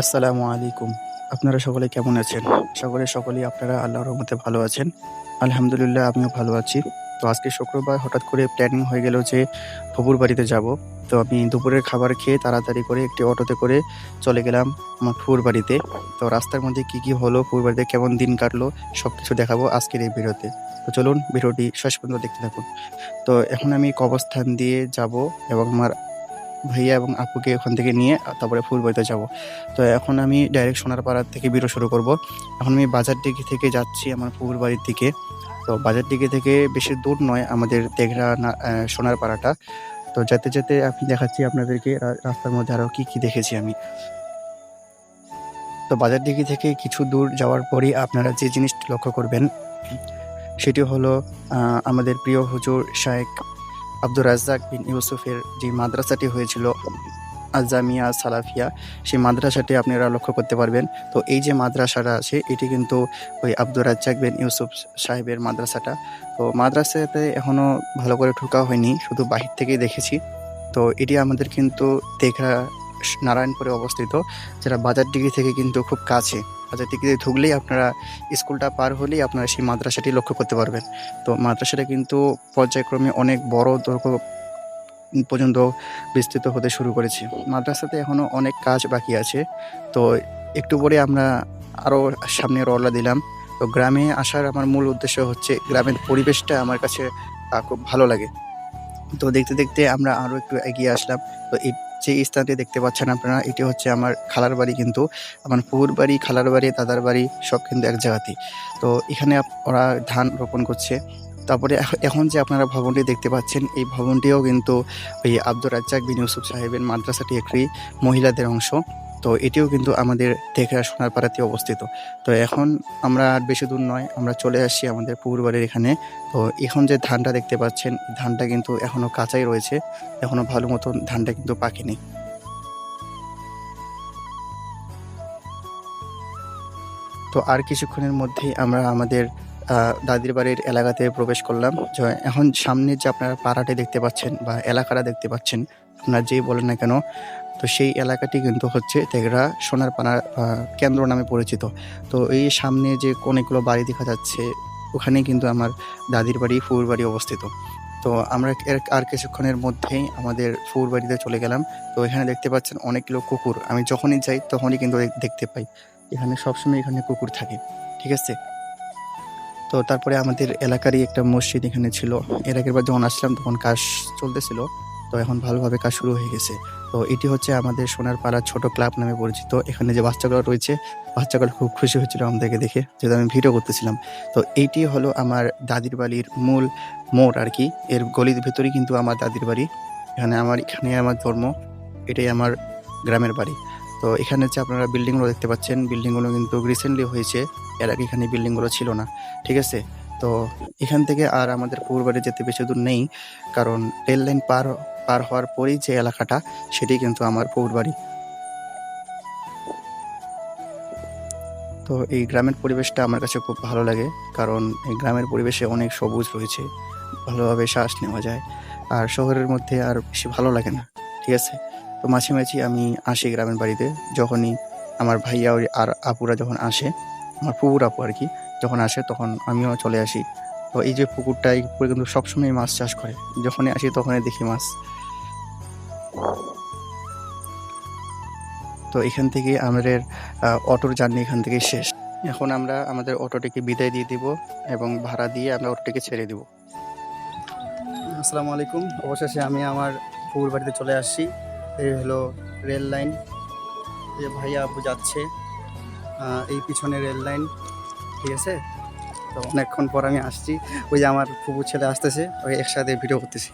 আসসালামু আলাইকুম। আপনারা সকলে কেমন আছেন? সকলে সকলেই আপনারা আল্লাহর রহমতে ভালো আছেন। আলহামদুলিল্লাহ, আমিও ভালো আছি। তো আজকে শুক্রবার, হঠাৎ করে প্ল্যানিং হয়ে গেল যে ফুপুর বাড়িতে যাব। তো আমি দুপুরের খাবার খেয়ে তাড়াতাড়ি করে একটি অটোতে করে চলে গেলাম আমার ফুপুর বাড়িতে তো রাস্তার মধ্যে কি কি হলো ফুপুর বাড়িতে কেমন দিন কাটলো সব কিছু দেখাবো আজকের এই ভিডিওতে। তো চলুন ভিডিওটি শেষ পর্যন্ত দেখতে থাকুন। তো এখন আমি কবরস্থান দিয়ে যাব এবং আমার ভাইয়া এবং আপুকে ওখান থেকে নিয়ে তারপরে ফুল বাড়িতে যাব। তো এখন আমি ডাইরেক্ট সোনারপাড়া থেকে ভিডিও শুরু করব। এখন আমি বাজার দিকে থেকে যাচ্ছি আমার পুকুর বাড়ির দিকে। তো বাজার দিকে থেকে বেশি দূর নয়, আমাদের তেঘরা সোনারপাড়াটা। তো যেতে যেতে আমি দেখাচ্ছি আপনাদেরকে রাস্তার মধ্যে আরও কী কী দেখেছি আমি। তো বাজার দিকে থেকে কিছু দূর যাওয়ার পরই আপনারা যে জিনিসটি লক্ষ্য করবেন, সেটি হলো আমাদের প্রিয় হুজুর শায়েক আব্দুর রাজ্জাক বিন ইউসুফের যে মাদ্রাসাটি হয়েছিল আজামিয়া সালাফিয়া, সেই মাদ্রাসাটি আপনারা লক্ষ্য করতে পারবেন। তো এই যে মাদ্রাসাটা আছে, এটি কিন্তু ওই আব্দুর রাজ্জাক বিন ইউসুফ সাহেবের মাদ্রাসাটা। তো মাদ্রাসাতে এখনও ভালো করে ঢোকা হয়নি, শুধু বাহির থেকেই দেখেছি। তো এটি আমাদের কিন্তু দেখা নারায়ণপুরে অবস্থিত, যেটা বাজার ডিগ্রি থেকে কিন্তু খুব কাছে। বাজার ডিগ্রি ঢুকলেই আপনারা স্কুলটা পার হলেই আপনারা সেই মাদ্রাসাটি লক্ষ্য করতে পারবেন। তো মাদ্রাসাটা কিন্তু পর্যায়ক্রমে অনেক বড় দৈর্ঘ্য পর্যন্ত বিস্তৃত হতে শুরু করেছে। মাদ্রাসাতে এখনও অনেক কাজ বাকি আছে। তো একটু পরে আমরা আরও সামনে রওনা দিলাম। তো গ্রামে আসার আমার মূল উদ্দেশ্য হচ্ছে গ্রামের পরিবেশটা আমার কাছে খুব ভালো লাগে। তো দেখতে দেখতে আমরা আরও একটু এগিয়ে আসলাম। তো এই যে স্থানটি দেখতে পাচ্ছেন আপনারা, এটি হচ্ছে আমার খালার বাড়ি কিন্তু। আমার পুকুর বাড়ি, খালার বাড়ি, দাদার বাড়ি, সব কিন্তু এক জায়গাতেই। তো এখানে ওরা ধান রোপণ করছে। তারপরে এখ- এখন যে আপনারা ভবনটি দেখতে পাচ্ছেন, এই ভবনটিও কিন্তু ওই আব্দুর রাজ্জাক বিন ইউসুফ সাহেবের মাদ্রাসাটি একটি মহিলাদের অংশ। তো এটিও কিন্তু আমাদের দেখরা সোনারপাড়াতে অবস্থিত। তো এখন আমরা আর বেশি দূর নয়, আমরা চলে আসছি আমাদের পুকুর বাড়ির এখানে। তো এখন যে ধানটা দেখতে পাচ্ছেন ধানটা কিন্তু এখনও কাঁচাই রয়েছে। এখনও ভালো মতন ধানটা কিন্তু পাকেনি তো আর কিছুক্ষণের মধ্যেই আমরা আমাদের দাদির বাড়ির এলাকাতে প্রবেশ করলাম। এখন সামনে যে আপনারা পাড়াটি দেখতে পাচ্ছেন বা এলাকাটা দেখতে পাচ্ছেন, আপনারা যেই বলেন না কেন তো সেই এলাকাটি কিন্তু হচ্ছে তেগরা সোনার পানা কেন্দ্র নামে পরিচিত। তো এই সামনে যে অনেকগুলো বাড়ি দেখা যাচ্ছে, ওখানেই কিন্তু আমার দাদির বাড়ি, ফুর বাড়ি অবস্থিত। তো আমরা এর আর কিছুক্ষণের মধ্যেই আমাদের ফুর বাড়িতে চলে গেলাম। তো এখানে দেখতে পাচ্ছেন অনেকগুলো কুকুর। আমি যখনই যাই তখনই কিন্তু দেখতে পাই। এখানে সবসময় এখানে কুকুর থাকে, ঠিক আছে? তো তারপরে আমাদের এলাকারই একটা মসজিদ এখানে ছিল। এর আগের বার যখন আসলাম তখন কাজ চলতেছিল। তো এখন ভালোভাবে কাজ শুরু হয়ে গেছে। তো এটি হচ্ছে আমাদের সোনার পাড়া ছোট ক্লাব নামে পরিচিত। এখানে যে বাচ্চাগুলো রয়েছে, বাচ্চাগুলো খুব খুশি হয়েছিল আমাদেরকে দেখে, যেহেতু আমি ভিডিও করতেছিলাম। তো এইটি হলো আমার দাদির বাড়ির মূল মোড় আর কি। এর গলির ভেতরেই কিন্তু আমার দাদির বাড়ি। এখানে আমার এখানে আমার ধর্ম, এটাই আমার গ্রামের বাড়ি। তো এখানে যে আপনারা বিল্ডিংগুলো দেখতে পাচ্ছেন। বিল্ডিংগুলো কিন্তু রিসেন্টলি হয়েছে, এর আগে এখানে বিল্ডিংগুলো ছিল না। ঠিক আছে? তো এখান থেকে আর আমাদের পুকুর বাড়ি যেতে বেশি দূর নেই, কারণ রেল লাইন পার পার হওয়ার পরেই যে এলাকাটা, সেটি কিন্তু আমার পুকুর বাড়ি তো এই গ্রামের পরিবেশটা আমার কাছে খুব ভালো লাগে, কারণ এই গ্রামের পরিবেশে অনেক সবুজ রয়েছে, ভালোভাবে শ্বাস নেওয়া যায়, আর শহরের মধ্যে আর বেশি ভালো লাগে না, ঠিক আছে? তো মাঝে মাঝে আমি আসি গ্রামের বাড়িতে, যখনই আমার ভাইয়া আর আপুরা যখন আসে, আমার পুকুর আপু আর কি যখন আসে তখন আমিও চলে আসি। তো এই যে পুকুরটা, এই পুকুরে কিন্তু সবসময় মাছ চাষ করে। যখনই আসি তখনই দেখি মাছ। তো এখান থেকে আমাদের অটোর জার্নি এখান থেকে শেষ। এখন আমরা আমাদের অটোটিকে বিদায় দিয়ে দিব এবং ভাড়া দিয়ে আমরা অটোটিকে ছেড়ে দিব। আসসালামু আলাইকুম। অবশেষে আমি আমার পুকুর বাড়িতে চলে আসছি। এই হলো রেল লাইন। এই ভাইয়া আপু যাচ্ছে এই পিছনে রেল লাইন। ঠিক আছে? তো অনেকক্ষণ পর আমি আসছি। ওই যে আমার ফুপুর ছেলে আসতেছে ওই একসাথে ভিডিও করতেছি।